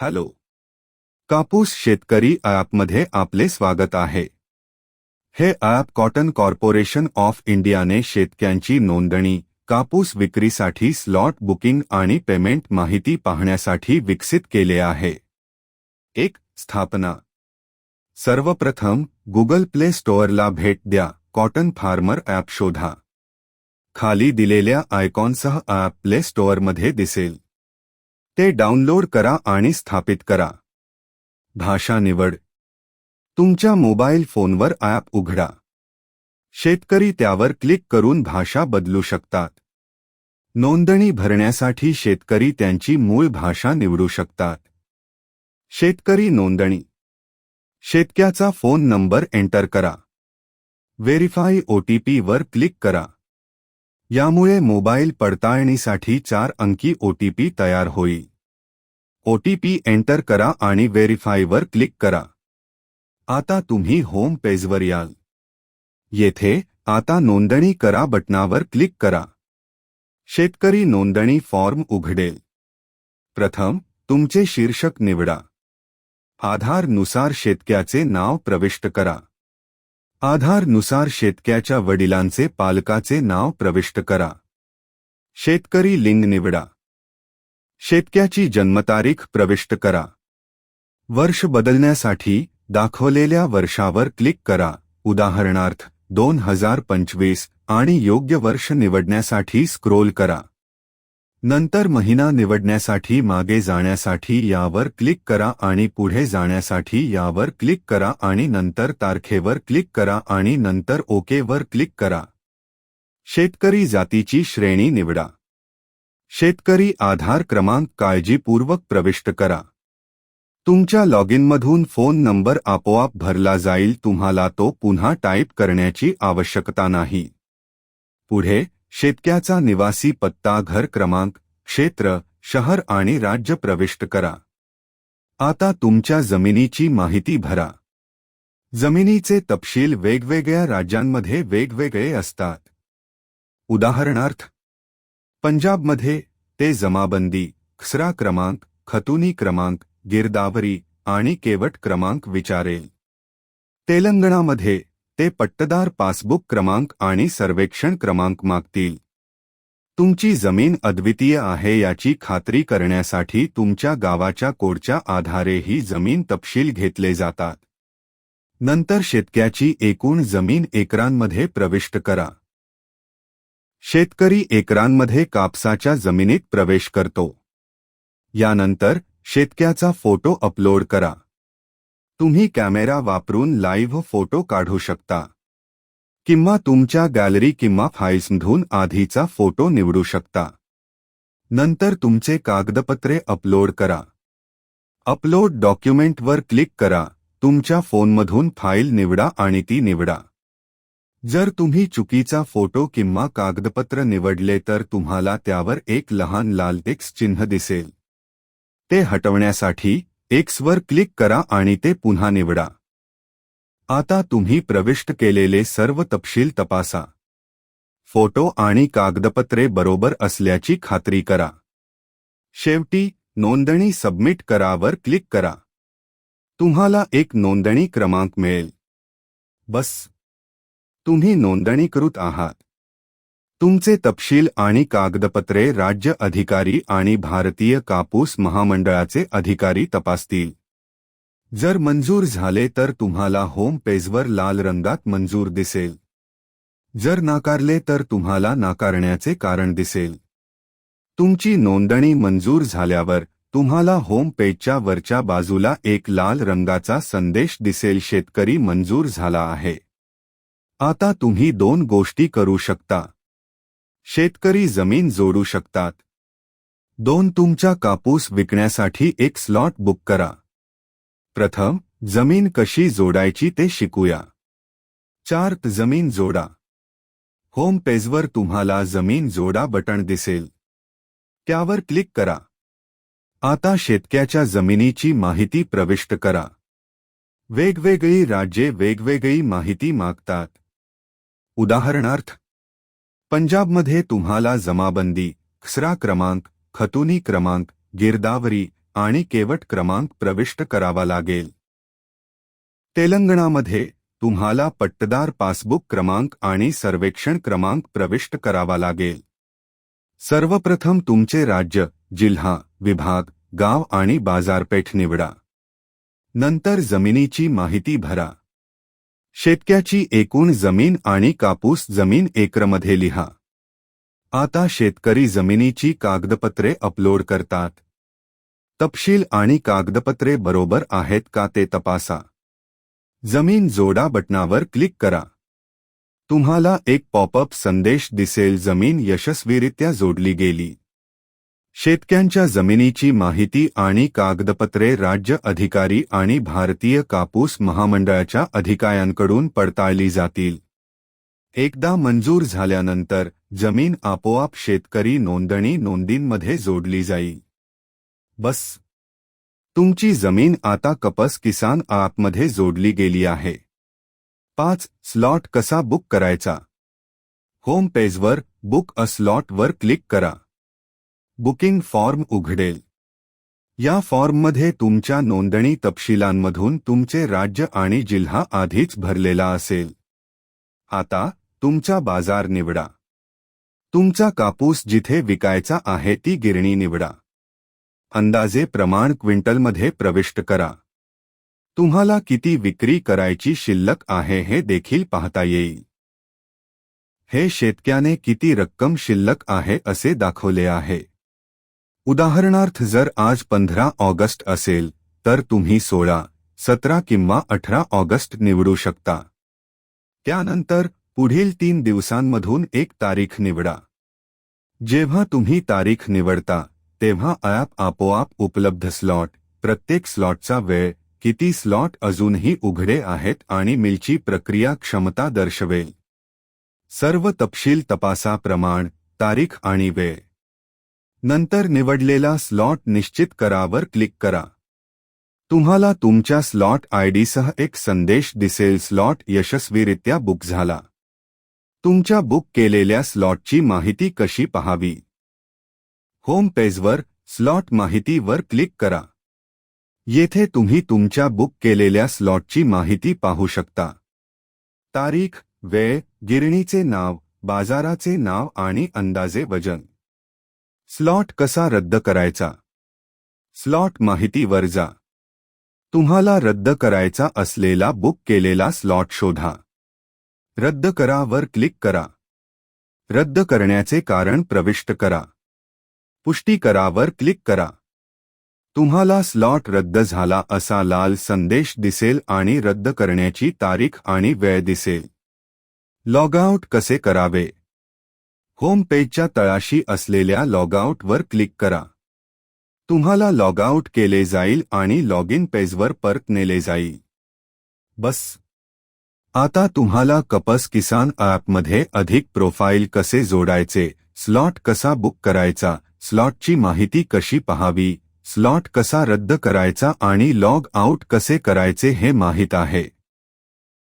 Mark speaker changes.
Speaker 1: Hello. कापूस शेतकरी ॲपमध्ये आपले स्वागत आहे. हे ॲप कॉटन कॉर्पोरेशन ऑफ़ इंडियाने शेतकऱ्यांची नोंदणी, कापूस विक्रीसाठी स्लॉट बुकिंग आणि पेमेंट माहिती पाहण्यासाठी विकसित केले आहे. एक, स्थापना. सर्वप्रथम गुगल प्ले स्टोअरला भेट द्या, कॉटन फार्मर ॲप शोधा. खाली दिलेल्या आयकॉनसह ॲप प्ले स्टोअरमध्ये दिसेल. ते डाउनलोड करा आणि स्थापित करा. भाषा निवड. तुमच्या मोबाईल फोनवर ॲप उघडा. शेतकरी त्यावर क्लिक करून भाषा बदलू शकतात. नोंदणी भरण्यासाठी शेतकरी त्यांची मूळ भाषा निवडू शकतात. शेतकरी नोंदणी. शेतक्याचा फोन नंबर एंटर करा. व्हेरीफाय ओटीपी वर क्लिक करा. यामुळे मोबाईल पडताळणीसाठी चार अंकी ओटीपी तयार होईल. ओटीपी एंटर करा आणि व्हेरीफायवर क्लिक करा. आता तुम्ही होम पेजवर याल. येथे आता नोंदणी करा बटणावर क्लिक करा. शेतकरी नोंदणी फॉर्म उघडेल. प्रथम तुमचे शीर्षक निवडा. आधारनुसार शेतक्याचे नाव प्रविष्ट करा. आधारनुसार शेतक्याच्या वडिलांचे पालकाचे नाव प्रविष्ट करा. शेतकरी लिंग निवडा. शेतक्याची जन्मतारीख प्रविष्ट करा. वर्ष बदलण्यासाठी दाखवलेल्या वर्षावर क्लिक करा. उदाहरणार्थ, दोन हज़ार पंचवीस आणि योग्य वर्ष निवडण्यासाठी स्क्रोल करा. नंतर महिना निवडण्यासाठी मागे जाण्यासाठी यावर क्लिक करा आणि पुढे जाण्यासाठी यावर क्लिक करा आणि नंतर तारखेवर क्लिक करा आणि नंतर ओकेवर क्लिक करा. शेतकरी जातीची श्रेणी निवडा. शेतकरी आधार क्रमांक काळजीपूर्वक प्रविष्ट करा. तुमच्या लॉगिनमधून फोन नंबर आपोआप भरला जाईल तुम्हाला तो पुन्हा टाईप करण्याची आवश्यकता नाही. पुढे शेतक्याचा निवासी पत्ता घर क्रमांक क्षेत्र शहर आणि राज्य प्रविष्ट करा. आता तुमच्या जमिनीची माहिती भरा. जमिनीचे तपशील वेगवेगळ्या राज्यांमध्ये वेगवेगळे असतात. उदाहरणार्थ पंजाबमध्ये ते जमाबंदी खसरा क्रमांक खतुनी क्रमांक गिरदावरी आणि केवट क्रमांक विचारेल. तेलंगणामध्ये ते पट्टदार पासबुक क्रमांक आणि सर्वेक्षण क्रमांक मागतील. तुमची जमीन अद्वितीय आहे याची खात्री करण्यासाठी तुमच्या गावाच्या कोडच्या आधारे ही जमीन तपशील घेतले जातात. नंतर शेतक्याची एकूण जमीन एकरांमध्ये प्रविष्ट करा. शेतकरी एकरांमध्ये कापसाच्या जमिनीत प्रवेश करतो. यानंतर शेतक्याचा फोटो अपलोड करा. तुम्ही कॅमेरा वापरून लाईव्ह फोटो काढू शकता. किंवा तुमच्या गॅलरी किंवा फाईल्समधून आधीचा फोटो निवडू शकता. नंतर तुमचे कागदपत्रे अपलोड करा. अपलोड डॉक्युमेंटवर क्लिक करा. तुमच्या फोनमधून फाईल निवडा आणि ती निवडा. जर तुम्ही चुकीचा फोटो किंवा कागदपत्र निवडले तर तुम्हाला त्यावर एक लहान लाल टेक्स्ट चिन्ह दिसेल. ते हटवण्यासाठी एक्सवर क्लिक करा आणि ते पुन्हा निवडा. आता तुम्ही प्रविष्ट केलेले सर्व तपशील तपासा. फोटो आणि कागदपत्रे बरोबर असल्याची खात्री करा. शेवटी नोंदणी सबमिट करावर क्लिक करा. तुम्हाला एक नोंदणी क्रमांक मिळेल. बस. तुम्ही नोंदणीकृत आहात. तुमचे तपशील आणि कागदपत्रे राज्य अधिकारी आणि भारतीय कापूस महामंडळाचे अधिकारी तपासतील. जर मंजूर झाले तर तुम्हाला होम पेजवर लाल रंगात मंजूर दिसेल. जर नाकारले तर तुम्हाला नाकारण्याचे कारण दिसेल. तुमची नोंदणी मंजूर झाल्यावर तुम्हाला होम पेजच्या वरच्या बाजूला एक लाल रंगाचा संदेश दिसेल शेतकरी मंजूर झाला आहे. आता तुम्ही दोन गोष्टी करू शकता. शेतकरी जमीन जोडू शकतात. दोन तुमच्या कापूस विकण्यासाठी एक स्लॉट बुक करा. प्रथम जमीन कशी जोडायची ते शिकूया. चार्ट जमीन जोडा. होम पेजवर तुम्हाला जमीन जोडा बटण दिसेल. त्यावर क्लिक करा. आता शेतक्याच्या जमिनीची माहिती प्रविष्ट करा. वेगवेगळी राज्ये वेगवेगळी माहिती मागतात. उदाहरणार्थ पंजाबमध्ये तुम्हाला जमाबंदी खसरा क्रमांक खतुनी क्रमांक गिरदावरी आणि केवट क्रमांक प्रविष्ट करावा लागेल. तेलंगणामध्ये तुम्हाला पट्टदार पासबुक क्रमांक आणि सर्वेक्षण क्रमांक प्रविष्ट करावा लागेल. सर्वप्रथम तुमचे राज्य जिल्हा विभाग गाव आणि बाजारपेठ निवडा. नंतर जमिनीची माहिती भरा. शेतक्याची एकूण जमीन आणि कापूस जमीन एकरमध्ये लिहा. आता शेतकरी जमिनीची कागदपत्रे अपलोड करतात. तपशील आणि कागदपत्रे बरोबर आहेत का ते तपासा. जमीन जोडा बटणावर क्लिक करा. तुम्हाला एक पॉपअप संदेश दिसेल जमीन यशस्वीरित्या जोडली गेली. शेतक्यांच्या जमिनीची माहिती आणि कागदपत्रे राज्य अधिकारी आणि भारतीय कापूस महामंडळाच्या अधिकाऱ्यांकडून पडताळली जातील. एकदा मंजूर झाल्यानंतर जमीन आपोआप शेतकरी नोंदणी नोंदींमध्ये जोडली जाईल. बस. तुमची जमीन आता कपस किसान आपमध्ये जोडली गेली आहे. पाच. स्लॉट कसा बुक करायचा? होम पेजवर बुक अ स्लॉटवर क्लिक करा. बुकिंग फॉर्म उघडेल. या फॉर्ममध्ये तुमच्या नोंदणी तपशिलांमधून तुमचे राज्य आणि जिल्हा आधीच भरलेला असेल. आता तुमचा बाजार निवडा. तुमचा कापूस जिथे विकायचा आहे ती गिरणी निवडा. अंदाजे प्रमाण क्विंटलमध्ये प्रविष्ट करा. तुम्हाला किती विक्री करायची शिल्लक आहे हे देखील पाहता येईल. हे शेतक्याने किती रक्कम शिल्लक आहे असे दाखवले आहे. उदाहरणार्थ जर आज पंधरा ऑगस्ट असेल तर तुम्ही सोळा सतरा किंवा अठरा ऑगस्ट निवडू शकता. त्यानंतर पुढील तीन दिवसांमधून एक तारीख निवडा. जेव्हा तुम्ही तारीख निवडता तेव्हा ॲप आपोआप उपलब्ध स्लॉट प्रत्येक स्लॉटचा वेळ किती स्लॉट अजूनही उघडे आहेत आणि मिलची प्रक्रिया क्षमता दर्शवेल. सर्व तपशील तपासा प्रमाण तारीख आणि वेळ. नंतर निवडलेला स्लॉट निश्चित करावर क्लिक करा. तुम्हाला तुमच्या स्लॉट आयडीसह एक संदेश दिसेल स्लॉट यशस्वीरित्या बुक झाला. तुमच्या बुक केलेल्या स्लॉटची माहिती कशी पहावी? होम पेजवर स्लॉट माहितीवर क्लिक करा. येथे तुम्ही तुमच्या बुक केलेल्या स्लॉटची माहिती पाहू शकता. तारीख वेळ गिरणीचे नाव बाजाराचे नाव आणि अंदाजे वजन. स्लॉट कसा रद्द करायचा? स्लॉट माहितीवर जा. तुम्हाला रद्द करायचा असलेला बुक केलेला स्लॉट शोधा. रद्द करावर क्लिक करा. रद्द करण्याचे कारण प्रविष्ट करा. पुष्टी करावर क्लिक करा. तुम्हाला स्लॉट रद्द झाला असा लाल संदेश दिसेल आणि रद्द करण्याची तारीख आणि वेळ दिसेल. लॉगआउट कसे करावे? होम पेजच्या तळाशी असलेल्या लॉगआउटवर क्लिक करा. तुम्हाला लॉगआउट केले जाईल आणि लॉग इन पेजवर परत नेले जाईल. बस. आता तुम्हाला कपस किसान ॲपमध्ये अधिक प्रोफाईल कसे जोडायचे स्लॉट कसा बुक करायचा स्लॉटची माहिती कशी पहावी स्लॉट कसा रद्द करायचा आणि लॉग आउट कसे करायचे हे माहीत आहे.